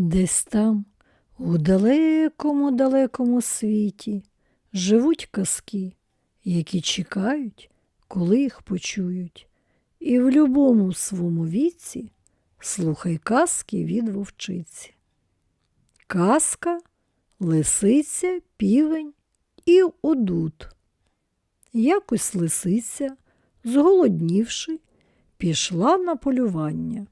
Десь там, у далекому далекому світі, живуть казки, які чекають, коли їх почують. І в любому своєму віці слухай казки від вовчиці. Казка, лисиця, півень і одут. Якось лисиця, зголоднівши, пішла на полювання.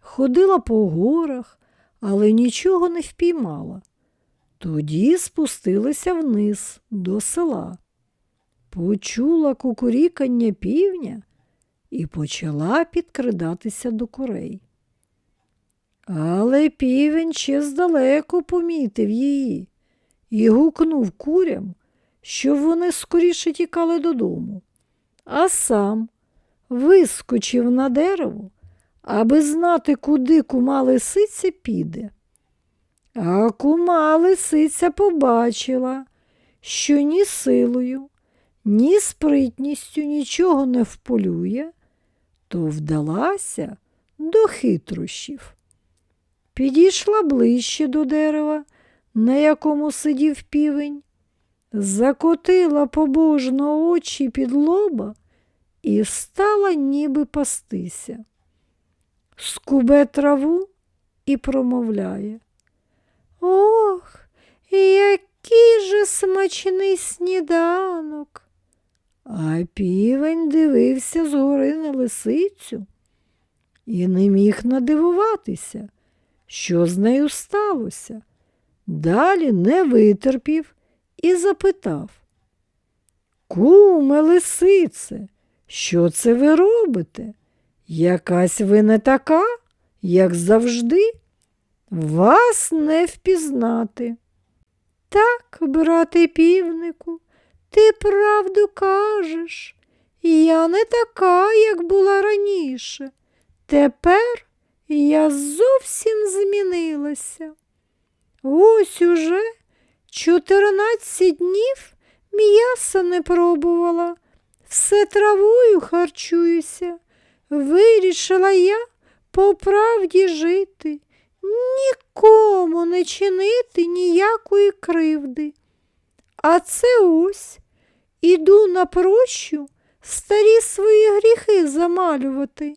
Ходила по горах, але нічого не впіймала. Тоді спустилася вниз до села. Почула кукурікання півня і почала підкрадатися до курей. Але півень ще здалеку помітив її і гукнув курям, щоб вони скоріше тікали додому, а сам вискочив на дерево, аби знати, куди кума лисиця піде. А кума лисиця побачила, що ні силою, ні спритністю нічого не вполює, то вдалася до хитрощів. Підійшла ближче до дерева, на якому сидів півень, закотила побожно очі під лоба і стала ніби пастися. Скубе траву і промовляє. Ох, який же смачний сніданок. А півень дивився згори на лисицю і не міг надивуватися, що з нею сталося. Далі не витерпів і запитав. Куме лисице, що це ви робите? Якась ви не така, як завжди, вас не впізнати. Так, брате півнику, ти правду кажеш. Я не така, як була раніше. Тепер я зовсім змінилася. Ось уже чотирнадцять днів м'яса не пробувала, все травою харчуюся. Вирішила я по правді жити, нікому не чинити ніякої кривди. А це ось іду на прощу старі свої гріхи замалювати.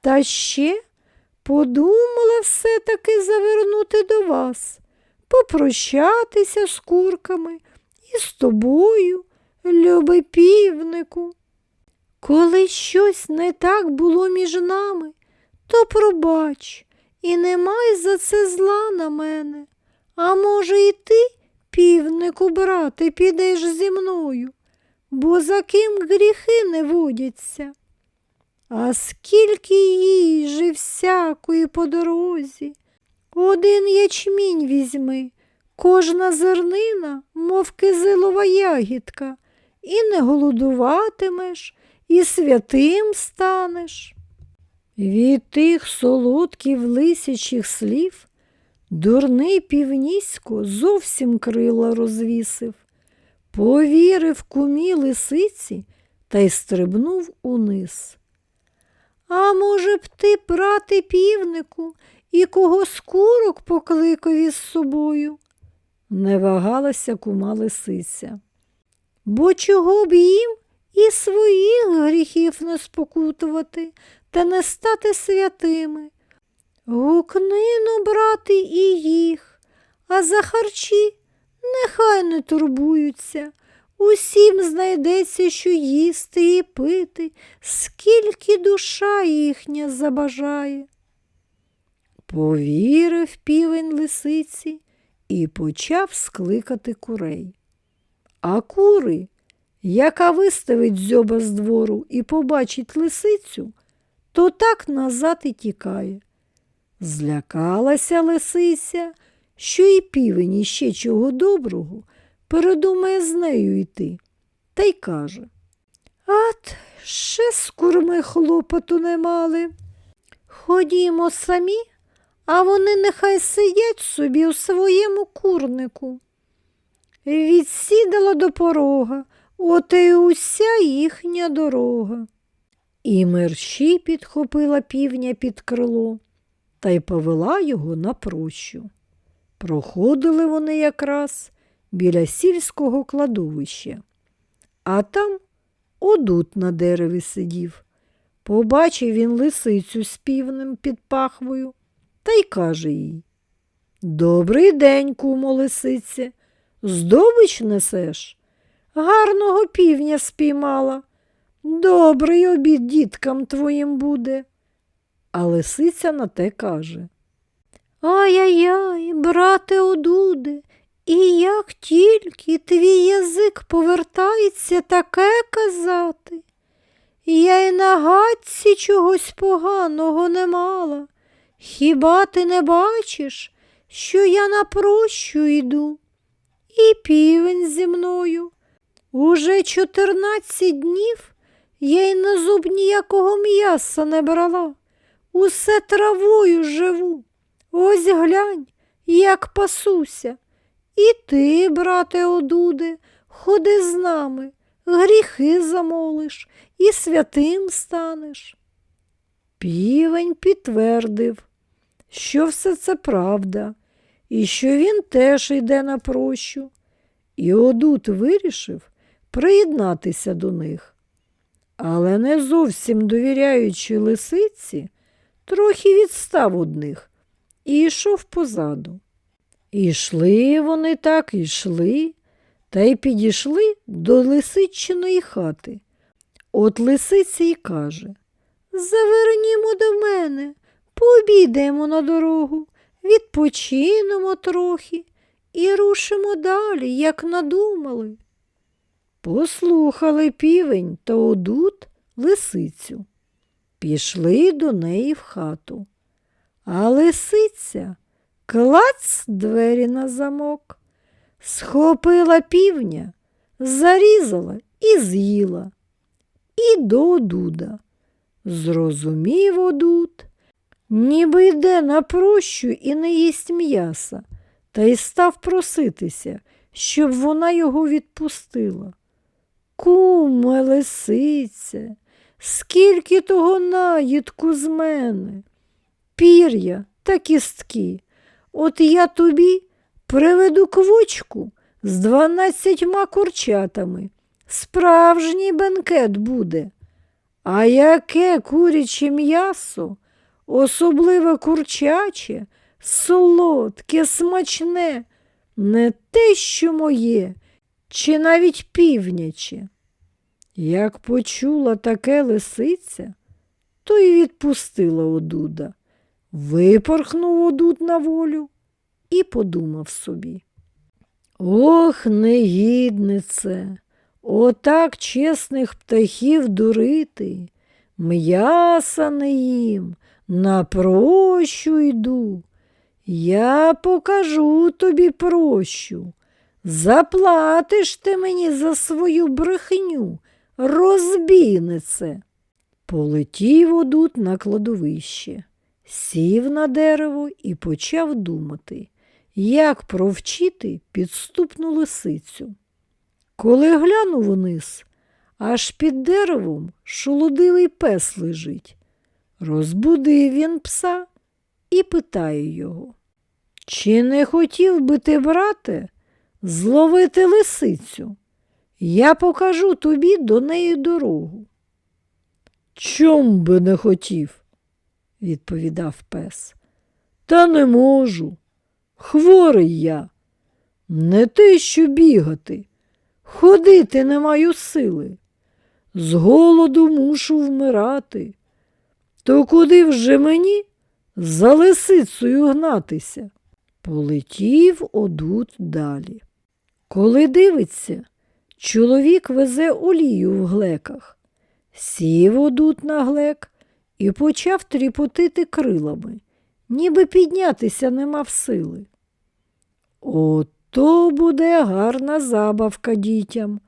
Та ще подумала все-таки завернути до вас, попрощатися з курками і з тобою, любий півнику. Коли щось не так було між нами, то пробач і не май за це зла на мене. А може, і ти, півнику, брате, підеш зі мною, бо за ким гріхи не водяться. А скільки їжі всякої по дорозі, один ячмінь візьми, кожна зернина, мов кизилова ягідка, і не голодуватимеш, і святим станеш. Від тих солодких лисячих слів дурний півнісько зовсім крила розвісив, повірив кумі лисиці та й стрибнув униз. А може б ти, брате півнику, і кого з покликав із собою? Не вагалася кума лисиця. Бо чого б їм і своїх гріхів не спокутувати та не стати святими? Гукни ну, брати, і їх, а за харчі нехай не турбуються. Усім знайдеться, що їсти і пити, скільки душа їхня забажає. Повірив півень лисиці і почав скликати курей. А кури, яка виставить дзьоба з двору і побачить лисицю, то так назад і тікає. Злякалася лисиця, що і півень іще чого доброго передумає з нею йти, та й каже От, ще з курми хлопоту не мали. Ходімо самі, а вони нехай сидять собі у своєму курнику. Відсідала до порога, от і уся їхня дорога. І мерщі підхопила півня під крило та й повела його на прощу. Проходили вони якраз біля сільського кладовища, а там одут на дереві сидів. Побачив він лисицю з півнем під пахвою та й каже їй Добрий день, кумо лисице, здобич несеш? Гарного півня спіймала. Добрий обід діткам твоїм буде. А лисиця на те каже Ай-яй-яй, брате одуде, і як тільки твій язик повертається таке казати. Я й на гадці чогось поганого не мала. Хіба ти не бачиш, що я на прощу йду? І півень зі мною. Уже чотирнадцять днів я й на зуб ніякого м'яса не брала. Усе травою живу. Ось глянь, як пасуся. І ти, брате Одуде, ходи з нами, гріхи замолиш і святим станеш. Півень підтвердив, що все це правда, і що він теж йде на прощу. І Одут вирішив приєднатися до них. Але не зовсім довіряючи лисиці, трохи відстав одних і йшов позаду. І йшли вони так, йшли, та й підійшли до лисичиної хати. От лисиця й каже Завернімо до мене, пообідаємо на дорогу, відпочинемо трохи і рушимо далі, як надумали. Послухали півень та одут лисицю. Пішли до неї в хату. А лисиця клац двері на замок, схопила півня, зарізала і з'їла. І до одуда. Зрозумів одут, ніби йде на прощу і не їсть м'яса, та й став проситися, щоб вона його відпустила. Куме, лисице, скільки того наїдку з мене, пір'я та кістки. От я тобі приведу квочку з дванадцятьма курчатами. Справжній бенкет буде. А яке куряче м'ясо, особливо курчаче, солодке, смачне, не те, що моє, чи навіть півняче. Як почула таке лисиця, то й відпустила одуда. Випорхнув одуд на волю і подумав собі. Ох, негіднице, отак чесних птахів дурити, м'яса не їм, на прощу йду. Я покажу тобі прощу. Заплатиш ти мені за свою брехню, розбійнице. Полетів одут на кладовище, сів на дерево і почав думати, як провчити підступну лисицю. Коли глянув униз, аж під деревом шолодивий пес лежить. Розбудив він пса і питає його, чи не хотів би ти, брате, зловити лисицю? Я покажу тобі до неї дорогу. Чом би не хотів, відповідав пес. Та не можу. Хворий я. Не те, що бігати. Ходити не маю сили. З голоду мушу вмирати. То куди вже мені за лисицею гнатися? Полетів одут далі. Коли дивиться, чоловік везе олію в глеках. Сів одут на глек і почав тріпотити крилами, ніби піднятися не мав сили. Ото буде гарна забавка дітям,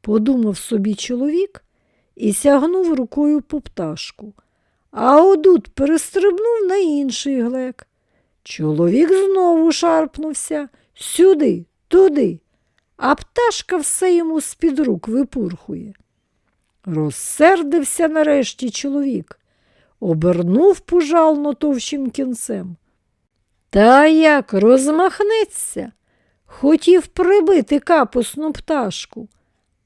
подумав собі чоловік і сягнув рукою по пташку, а одут перестрибнув на інший глек. Чоловік знову шарпнувся сюди, туди, а пташка все йому з-під рук випурхує. Розсердився нарешті чоловік, обернув пужално товщим кінцем. Та як розмахнеться, хотів прибити капусну пташку,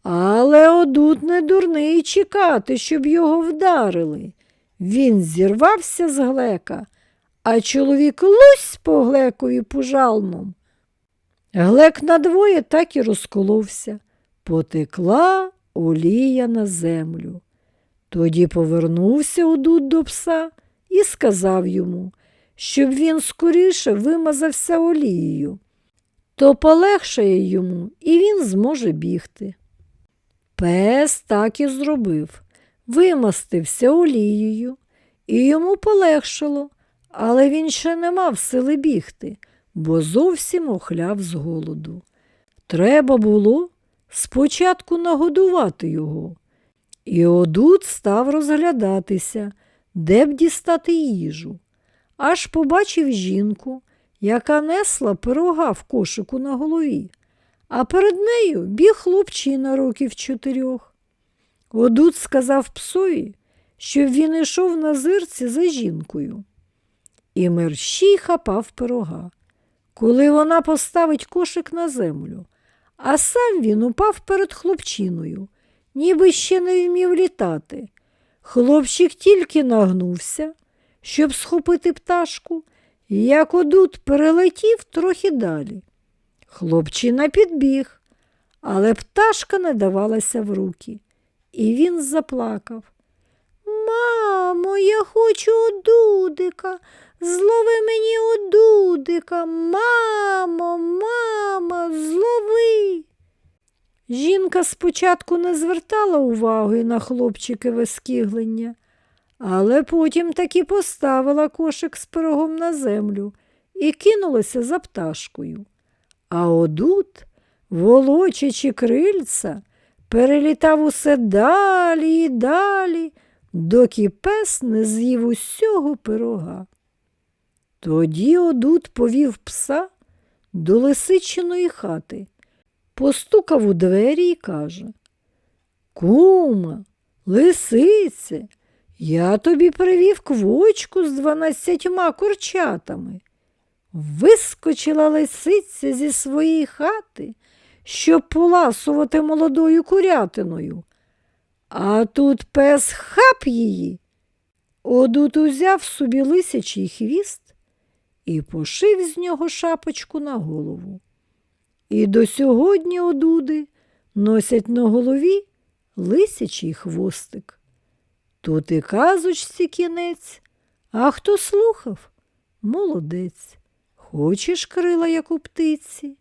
але одут не дурний чекати, щоб його вдарили. Він зірвався з глека, а чоловік лусь по глекові пужалмом. Глек надвоє так і розколовся. Потекла олія на землю. Тоді повернувся одут до пса і сказав йому, щоб він скоріше вимазався олією. То полегшає йому, і він зможе бігти. Пес так і зробив, вимастився олією, і йому полегшало, але він ще не мав сили бігти, бо зовсім охляв з голоду. Треба було спочатку нагодувати його. І одут став розглядатися, де б дістати їжу. Аж побачив жінку, яка несла пирога в кошику на голові, а перед нею біг хлопчина років чотирьох. Одут сказав псові, щоб він ішов на зирці за жінкою. І мерщій хапав пирога. Коли вона поставить кошик на землю, а сам він упав перед хлопчиною, ніби ще не вмів літати. Хлопчик тільки нагнувся, щоб схопити пташку, як одут перелетів трохи далі. Хлопчина підбіг, але пташка не давалася в руки, і він заплакав. Мамо, я хочу одудика, злови мені одудика, мамо, мамо, злови. Жінка спочатку не звертала уваги на хлопчикове скиглення, але потім таки поставила кошик з пирогом на землю і кинулася за пташкою. А одут, волочачи крильця, перелітав усе далі і далі, доки пес не з'їв усього пирога. Тоді одут повів пса до лисичиної хати, постукав у двері і каже Кума, лисице, я тобі привів квочку з дванадцятьма курчатами. Вискочила лисиця зі своєї хати, щоб поласувати молодою курятиною. А тут пес хап її. Одут узяв собі лисячий хвіст і пошив з нього шапочку на голову. І до сьогодні одуди носять на голові лисячий хвостик. Тут і казочці кінець, а хто слухав, молодець. Хочеш крила, як у птиці,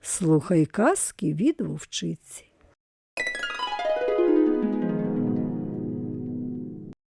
слухай казки від вовчиці.